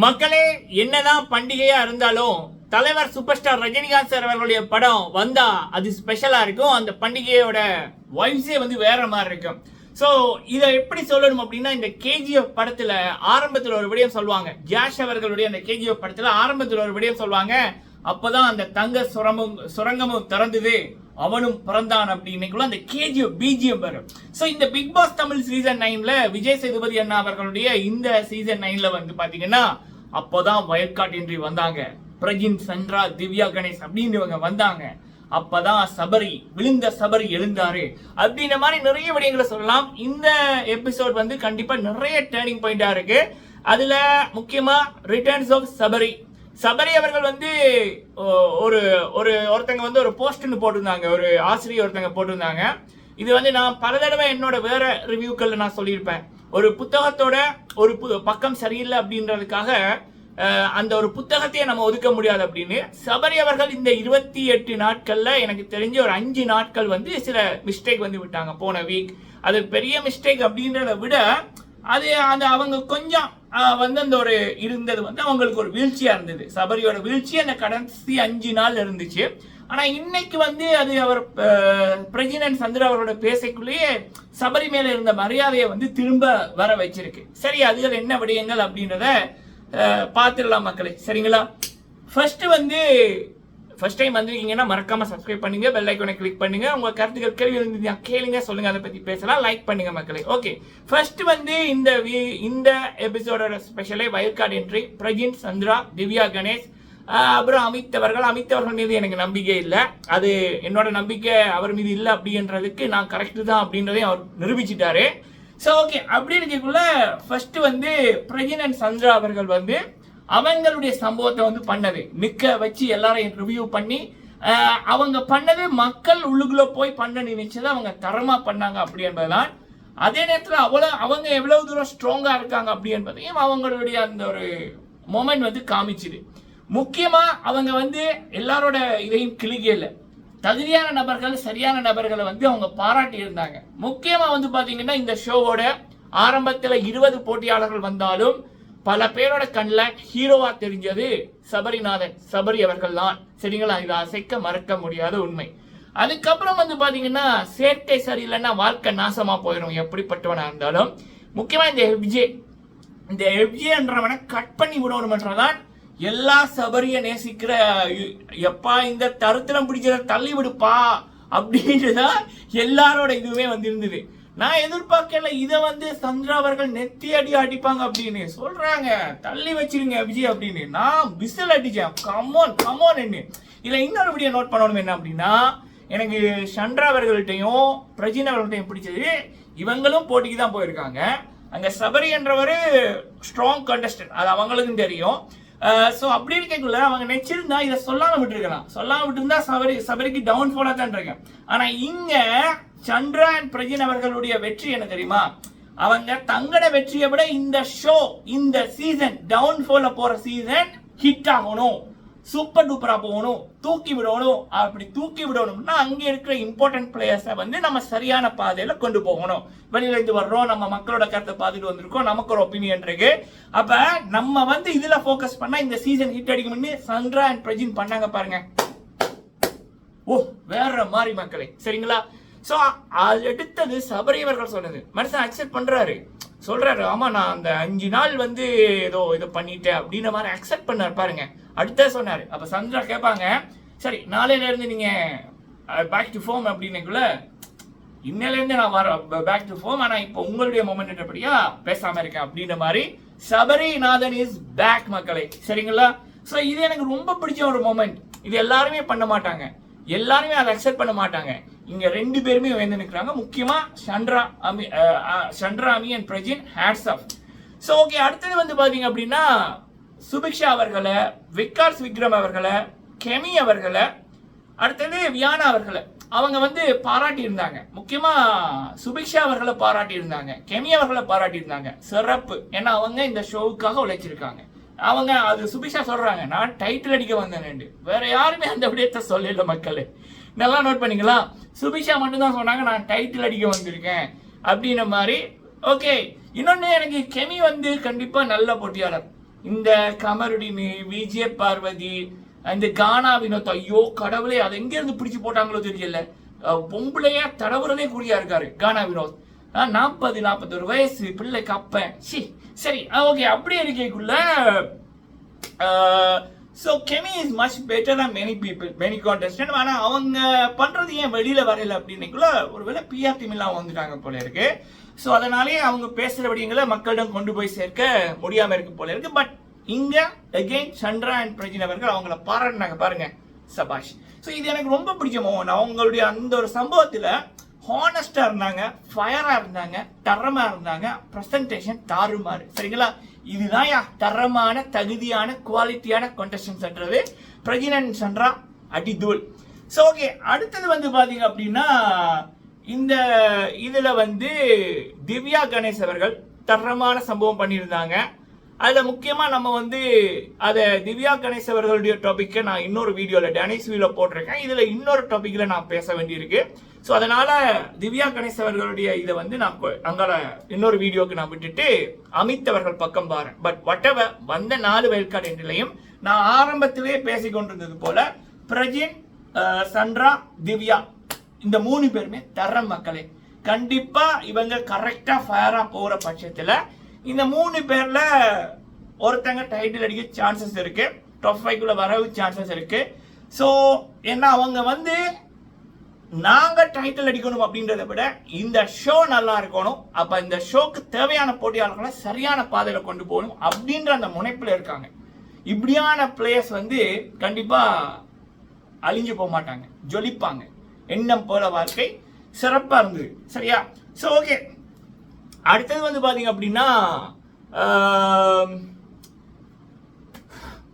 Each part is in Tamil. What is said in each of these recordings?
மக்களே என்னதான் பண்டிகையா இருந்தாலும் தலைவர் சூப்பர் ஸ்டார் ரஜினிகாந்த் சார் அவர்களுடைய படம் வந்தா அது ஸ்பெஷலா இருக்கும். அந்த பண்டிகையோட வைப்ஸே வந்து வேற மாதிரி இருக்கும். ஸோ இதை எப்படி சொல்லணும் அப்படின்னா இந்த கேஜிஎஃப் படத்துல ஆரம்பத்தில் ஒரு விடயம் சொல்லுவாங்க. ஜாஷ் அவர்களுடைய அந்த கேஜிஎஃப் படத்துல ஆரம்பத்தில் ஒரு விடயம் சொல்லுவாங்க. அப்போதான் அந்த தங்க சுரமும் சுரங்கமும் திறந்தது. அவனும் பிறந்தான் அப்படின்னைக்குள்ள அந்த கேஜிஎஃப் பிஜிஎம் வரும் ஸோ இந்த பிக் பாஸ் தமிழ் சீசன் நைன்ல விஜய் சேதுபதி அண்ணா அவர்களுடைய இந்த சீசன் நைன்ல வந்து பாத்தீங்கன்னா அப்போதான் வயல்காட் என்ட்ரி வந்தாங்க. பிரஜின் சந்திரா திவ்யா கணேஷ் அப்படின்னு இவங்க வந்தாங்க. அப்பதான் சபரி விழுந்த சபரி எழுந்தாரு. அப்படின்ற மாதிரி நிறைய விடயங்களை சொல்லலாம். இந்த எபிசோட் வந்து கண்டிப்பா நிறைய டேர்னிங் பாயிண்டா இருக்கு. அதுல முக்கியமா ரிட்டர்ன்ஸ் ஆஃப் சபரி. சபரி அவர்கள் வந்து ஒரு ஒரு ஒருத்தங்க வந்து ஒரு போஸ்ட்னு போட்டிருந்தாங்க. ஒரு ஆசிரியர் ஒருத்தங்க போட்டிருந்தாங்க. இது வந்து நான் பல தடவை என்னோட வேற ரிவ்யூக்களில் நான் சொல்லியிருப்பேன். ஒரு புத்தகத்தோட ஒரு பு- பக்கம் சரியில்லை அப்படின்றதுக்காக அந்த ஒரு புத்தகத்தையே நம்ம ஒதுக்க முடியாது அப்படின்னு சபரி அவர்கள் இந்த இருபத்தி எட்டு நாட்களில் எனக்கு தெரிஞ்ச ஒரு அஞ்சு நாட்கள் வந்து சில மிஸ்டேக் வந்து விட்டாங்க போன வீக் அது பெரிய மிஸ்டேக் அப்படின்றத விட அது அந்த அவங்க கொஞ்சம் வந்து அந்த ஒரு இருந்தது. வந்து அவங்களுக்கு ஒரு வீழ்ச்சியாக இருந்தது. சபரியோட வீழ்ச்சி அந்த கடைசி அஞ்சு நாள் இருந்துச்சு. ஆனால் இன்னைக்கு வந்து அது அவர் பிரசிடென்ட் சந்திர அவரோட பேசைக்குள்ளேயே சபரி மேலே இருந்த மரியாதையை வந்து திரும்ப வர வச்சிருக்கு. சரி அதுகள் என்ன விடயங்கள் அப்படின்றத பார்த்துடலாம் மக்களே. சரிங்களா? ஃபர்ஸ்ட் வந்து ஃபர்ஸ்ட் டைம் வந்திருக்கீங்கன்னா மறக்காம சப்ஸ்கிரைப் பண்ணுங்க பெல் ஐக்கானை கிளிக் பண்ணுங்க. உங்க கருத்துக்கள் கேள்வி இருந்ததுன்னா கேளுங்க சொல்லுங்க அதை பத்தி பேசலாம் லைக் பண்ணுங்க மக்களே. ஓகே ஃபர்ஸ்ட் வந்து இந்த வி- இந்த எபிசோடோட ஸ்பெஷலே வயல்கார்டு என்ட்ரி பிரஜின் சந்திரா திவ்யா கணேஷ். அப்புறம் அமித் அவர்கள். அமித் அவர்கள் மீது எனக்கு நம்பிக்கை இல்லை. அது என்னோட நம்பிக்கை அவர் மீது இல்லை அப்படின்றதுக்கு நான் கரெக்டு தான் அப்படின்றதையும் அவர் நிரூபிச்சிட்டாரு. ஸோ ஓகே அப்படி இருக்கக்குள்ள ஃபர்ஸ்ட் வந்து பிரஜின் அண்ட் சந்திரா அவர்கள் வந்து அவங்களுடைய சம்பவத்தை வந்து பண்ணது நிக்க வச்சு எல்லாரையும் ரிவ்யூ பண்ணி அவங்க பண்ணது மக்கள் உள்ளுக்குள்ள போய் பண்ண நினைச்சது அவங்க தரமா பண்ணாங்க அப்படி என்பதுதான். அதே நேரத்தில் அவ்வளோ அவங்க எவ்வளவு தூரம் ஸ்ட்ராங்காக இருக்காங்க அப்படி என்பதையும் அவங்களுடைய அந்த ஒரு மொமெண்ட் வந்து காமிச்சுது. முக்கியமாக அவங்க வந்து எல்லாரோட இதையும் கிளிகல தகுதியான நபர்கள் சரியான நபர்களை வந்து அவங்க பாராட்டி இருந்தாங்க. முக்கியமாக வந்து பார்த்தீங்கன்னா இந்த ஷோவோட ஆரம்பத்தில் இருபது போட்டியாளர்கள் வந்தாலும் பல பேரோட கண்ணில் ஹீரோவா தெரிஞ்சது சபரிநாதன். சபரி அவர்கள் தான் சரிங்களா? இதை அசைக்க மறக்க முடியாத உண்மை. அதுக்கப்புறம் வந்து பார்த்தீங்கன்னா சேர்க்கை சரியில்லைன்னா வாழ்க்கை நாசமாக போயிடும் எப்படிப்பட்டவனாக இருந்தாலும். முக்கியமாக இந்த எஃப்ஜே இந்த எஃப்ஜேன்றவனை கட் பண்ணி விடணும்ன்றதான் எல்லா சபரியை நேசிக்கிற எப்பா இந்த தருத்திரம் பிடிச்சத தள்ளி விடுப்பா அப்படின்ட்டுதான் எல்லாரோட இதுவுமே வந்து இருந்தது நான் எதிர்பார்க்கல இதை வந்து சந்திரா அவர்கள் நெத்தி அடி அடிப்பாங்க அப்படின்னு. சொல்றாங்க தள்ளி வச்சிருங்க விஜய் அப்படின்னு. நான் விசில் அடிச்சேன். கமோன் கமோன் என்ன இதுல இன்னொரு வீடியோ நோட் பண்ணணும் என்ன அப்படின்னா எனக்கு சந்திரா அவர்கள்ட்டையும் பிரஜின் அவர்கள்ட்டையும் பிடிச்சது இவங்களும் போட்டிக்கு தான் போயிருக்காங்க. அங்க சபரி என்றவர் ஸ்ட்ராங் கண்டஸ்டன்ட் அது அவங்களுக்கும் தெரியும். ஸோ அப்படி இருக்கக்குள்ள அவங்க நினைச்சிருந்தா இதை சொல்லாம விட்டுருக்கலாம். சொல்லாம விட்டுருந்தா சபரி சபரிக்கு டவுன் ஃபாலாக தான் இருக்கேன் ஆனா இங்க சந்திரன் அண்ட் பிரஜின் அவர்களுடைய வெற்றி என்ன தெரியுமா? அவங்க தங்கட வெற்றியை விட இந்த ஷோ இந்த சீசன் டவுன் ஃபால போற சீசன் ஹிட் ஆகணும். சூப்பர் டூப்பரா போகணும். தூக்கி விடணும். அப்படி தூக்கி விடணும்னா அங்கே இருக்கிற இம்பார்ட்டன்ட் பிளேயர்ஸை வந்து நம்ம சரியான பாதையில கொண்டு போகணும். வெளியில இருந்து வர்றோம். நம்ம மக்களோட கருத்தை பார்த்துட்டு வந்திருக்கோம். நமக்கு ஒரு ஒப்பீனியன் இருக்கு. அப்ப நம்ம வந்து இதுல ஃபோக்கஸ் பண்ணா இந்த சீசன் ஹிட் அடிக்கும்னு சந்திரா அண்ட் பிரஜின் பண்ணாங்க பாருங்க. ஓ வேற மாதிரி மக்களே. சரிங்களா? ஸோ அது எடுத்தது சபரியவர்கள் சொன்னது. மனுஷன் அக்செப்ட் பண்ணுறாரு சொல்கிறாரு ஆமா நான் அந்த அஞ்சு நாள் வந்து ஏதோ இது பண்ணிட்டேன். அப்படின்ற மாதிரி அக்செப்ட் பண்ணார் பாருங்க. அடுத்த சொன்னார். அப்போ சந்திரா கேட்பாங்க சரி நாளையிலேருந்து நீங்கள் பேக் டு ஃபோம் அப்படின்னக்குள்ள இன்னிலேருந்து நான் வர பேக் டு ஃபோம் ஆனால் இப்போ உங்களுடைய மொமெண்ட் எப்படியா பேசாமல் இருக்கேன். அப்படின்ற மாதிரி சபரிநாதன் இஸ் பேக் மக்களை. சரிங்களா? ஸோ இது எனக்கு ரொம்ப பிடிச்ச ஒரு மொமெண்ட் இது எல்லாருமே பண்ண மாட்டாங்க. எல்லாருமே அதை அக்செப்ட் பண்ண மாட்டாங்க. இங்க ரெண்டு பேருமே வந்து நிற்கிறாங்க முக்கியமா Sandra Amy Sandra Amy and Prajin hats off so okay அடுத்தது வந்து பார்த்தீங்க அப்படின்னா சுபிக்ஷா அவர்களை விக்காஸ் விக்ரம் அவர்களை கெமி அவர்களை அடுத்தது வியானா அவர்களை அவங்க வந்து பாராட்டி இருந்தாங்க முக்கியமா சுபிக்ஷா அவர்களை பாராட்டி இருந்தாங்க கெமி அவர்களை பாராட்டி இருந்தாங்க சிறப்பு. ஏன்னா அவங்க இந்த ஷோவுக்காக உழைச்சிருக்காங்க. அவங்க அது சுபிஷா சொல்கிறாங்க நான் டைட்டில் அடிக்க வந்தேன் வேற யாருமே அந்த விடயத்தை சொல்லல மக்களே. நல்லா நோட் பண்ணிக்கலாம் சுபிஷா மட்டும்தான் சொன்னாங்க நான் டைட்டில் அடிக்க வந்திருக்கேன். அப்படின்ற மாதிரி ஓகே இன்னொன்று எனக்கு கெமி வந்து கண்டிப்பாக நல்ல போட்டியாளர். இந்த கமருடின் விஜய பார்வதி இந்த கானா வினோத் ஐயோ கடவுளே அதை எங்கேருந்து பிடிச்சி போட்டாங்களோ தெரியல. பொம்பளையா தடவுறதே குறியா இருக்காரு கானா வினோத். நாற்பது நாற்பத்தொரு வயசு பிள்ளை கப்பேன். சி சரி ஓகே அப்படி இருக்கக்குள்ள so chemi is much better தான் மெனி பீப்புள் மெனி கான்டெஸ்டன்ட் ஆனால் அவங்க பண்ணுறது ஏன் வெளியில் வரல அப்படின்னுக்குள்ள ஒருவேளை பிஆர் டீம்லாம் வந்துட்டாங்க போல இருக்கு. ஸோ அதனாலே அவங்க பேசுகிற விடயங்களை மக்களிடம் கொண்டு போய் சேர்க்க முடியாமல் இருக்கு போல இருக்கு. பட் இங்கே அகெயின் சந்திரா அண்ட் பிரஜின் அவர்கள் அவங்கள பாராட்டினாங்க. பாருங்க சபாஷ். ஸோ இது எனக்கு ரொம்ப பிடிச்ச மோகன் அவங்களுடைய அந்த ஒரு சம்பவத்தில் ஹானஸ்டாக இருந்தாங்க ஃபயராக இருந்தாங்க தரமாக இருந்தாங்க ப்ரெசன்டேஷன் தாறுமாறு. சரிங்களா? இதுதான் யா தரமான தகுதியான குவாலிட்டியான கண்டஸ்டன்ஸ்ன்றது பிரஜினன் சந்திரா அடிதூல் ஸோ ஓகே அடுத்தது வந்து பார்த்தீங்க அப்படின்னா இந்த இதில் வந்து திவ்யா கணேஷ் அவர்கள் தரமான சம்பவம் பண்ணியிருந்தாங்க. அதில் முக்கியமாக நம்ம வந்து அதை திவ்யா கணேஷ் அவர்களுடைய டாப்பிக்கை நான் இன்னொரு வீடியோவில் டேனிஸ் வீடியோ போட்டிருக்கேன். இதில் இன்னொரு டாப்பிக்கில் நான் பேச வேண்டியிருக்கு. ஸோ அதனால் திவ்யா கணேஷ் அவர்களுடைய இதை வந்து நான் அங்கால இன்னொரு வீடியோக்கு நான் விட்டுட்டு அமித் அவர்கள் பக்கம் பாருங்க பட் வட்டவர் வந்த நாலு வயல்காடு என்றிலையும் நான் ஆரம்பத்திலே பேசிக்கொண்டிருந்தது போல பிரஜின் அஹ், திவ்யா இந்த மூணு பேருமே தர மக்களே. கண்டிப்பா இவங்க கரெக்டா ஃபயரா போற பட்சத்துல இந்த மூணு பேர்ல ஒருத்தங்க டைட்டில் அடிக்க சான்சஸ் இருக்கு. டாப் ஃபைவ்க்குள்ள வரவு சான்சஸ் இருக்கு. ஸோ ஏன்னா அவங்க வந்து நாங்கள் டைட்டில் அடிக்கணும் அப்படின்றத விட இந்த ஷோ நல்லா இருக்கணும். அப்போ இந்த ஷோக்கு தேவையான போட்டியாளர்களை சரியான பாதையில் கொண்டு போகணும் அப்படின்ற அந்த முனைப்பில் இருக்காங்க. இப்படியான பிளேயர்ஸ் வந்து கண்டிப்பாக அழிஞ்சு போக மாட்டாங்க. ஜொலிப்பாங்க. எண்ணம் போல வாழ்க்கை சிறப்பாக இருந்தது. சரியா? ஸோ ஓகே அடுத்தது வந்து பாத்தீங்க அப்படின்னா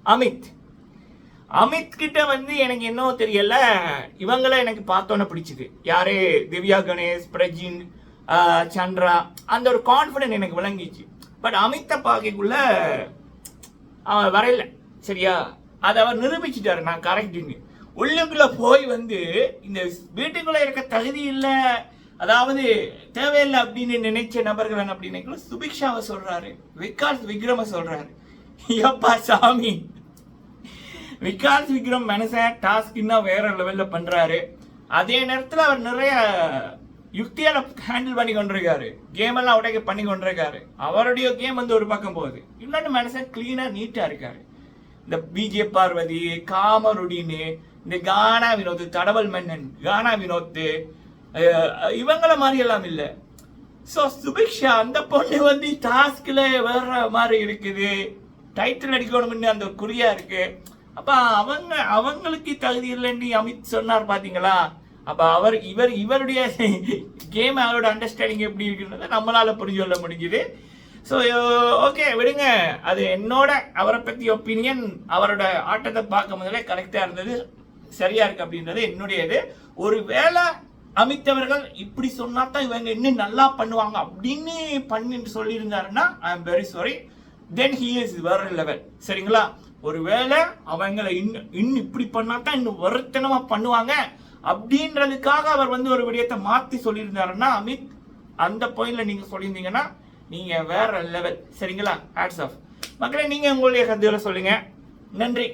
அமித். அமித் கிட்ட வந்து எனக்கு என்ன தெரியல. இவங்கள எனக்கு பார்த்தோன்னே பிடிச்சிது. யாரு? திவ்யா கணேஷ் பிரஜின் சந்திரா. அந்த ஒரு கான்ஃபிடென்ட் எனக்கு விளங்கிச்சு. பட் அமித்தை பார்க்கக்குள்ள அவன் வரையில. சரியா? அதை அவர் நிரூபிச்சிட்டாரு. நான் கரெக்டுன்னு உள்ளுக்குள்ள போய் வந்து இந்த வீட்டுக்குள்ள இருக்க தகுதி இல்லை. அதாவது தேவையில்லை அப்படின்னு நினைச்ச நபர்கள் அப்படின்னு சுபிக்ஷாவை சொல்றாரு. விகாஸ் விக்ரம சொல்றாரு. ஐயப்பா சாமி. விகாஸ் விக்ரம் மனுஷன் டாஸ்க் இன்னும் வேற லெவல்ல பண்றாரு. அதே நேரத்தில் அவர் நிறைய யுக்தியால ஹேண்டில் பண்ணி கொண்டிருக்காரு. கேம் எல்லாம் உடைக்க பண்ணி கொண்டிருக்காரு. அவருடைய கேம் வந்து ஒரு பக்கம் போகுது. இன்னொன்று மனுஷன் கிளீனா நீட்டா இருக்காரு. இந்த பிஜே பார்வதி காமருடின்னு இந்த கானா வினோத் தடவல் மன்னன் கானா வினோத் இவங்கள மாதிரி எல்லாம் இல்லை. ஸோ சுபிக்ஷா அந்த பொண்ணு வந்து டாஸ்கில் வேற மாதிரி இருக்குது. டைட்டில் அடிக்கணும்னு அந்த குறியாக குறியா இருக்கு. அவங்க அவங்களுக்கு தகுதி இல்லைன்னு அமித் சொன்னார் பார்த்தீங்களா அப்போ அவர் இவர் இவருடைய கேம் அவரோட அண்டர்ஸ்டாண்டிங் எப்படி இருக்குன்றதை நம்மளால் புரிஞ்சு கொள்ள முடிஞ்சுது. ஸோ ஓகே விடுங்க. அது என்னோட அவரை பற்றி ஒப்பீனியன் அவரோட ஆட்டத்தை பார்க்கும் முதலே கரெக்டாக இருந்தது சரியாக இருக்குது அப்படின்றது என்னுடைய இது ஒரு வேளை அமித்தவர்கள் இப்படி சொன்னா தான் இவங்க இன்னும் நல்லா பண்ணுவாங்க அப்படின்னு பண்ணிட்டு சொல்லியிருந்தாருன்னா I am very sorry then he is வேற லெவல் சரிங்களா? ஒருவேளை அவங்களை இன்னும் இன்னும் இப்படி பண்ணா தான் இன்னும் வருத்தனமா பண்ணுவாங்க அப்படின்றதுக்காக அவர் வந்து ஒரு விடயத்தை மாத்தி சொல்லியிருந்தாருன்னா அமித் அந்த பாயிண்ட்ல நீங்க சொல்லியிருந்தீங்கன்னா நீங்க வேற லெவல் சரிங்களா? ஹேட்ஸ் ஆஃப் மக்களே நீங்க உங்களுடைய கருத்துக்களை சொல்லுங்க. நன்றி.